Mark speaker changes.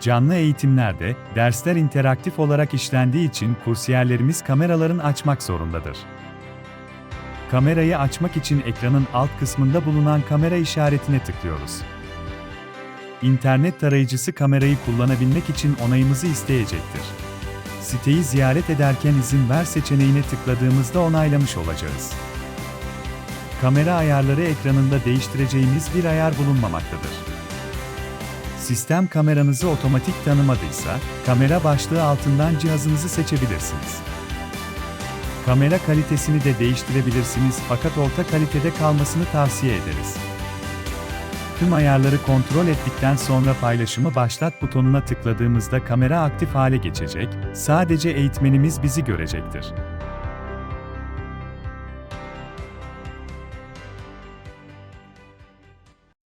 Speaker 1: Canlı eğitimlerde, dersler interaktif olarak işlendiği için kursiyerlerimiz kameraların açmak zorundadır. Kamerayı açmak için ekranın alt kısmında bulunan kamera işaretine tıklıyoruz. İnternet tarayıcısı kamerayı kullanabilmek için onayımızı isteyecektir. Siteyi ziyaret ederken izin ver seçeneğine tıkladığımızda onaylamış olacağız. Kamera ayarları ekranında değiştireceğimiz bir ayar bulunmamaktadır. Sistem kameranızı otomatik tanımadıysa, kamera başlığı altından cihazınızı seçebilirsiniz. Kamera kalitesini de değiştirebilirsiniz fakat orta kalitede kalmasını tavsiye ederiz. Tüm ayarları kontrol ettikten sonra paylaşımı başlat butonuna tıkladığımızda kamera aktif hale geçecek, sadece eğitmenimiz bizi görecektir.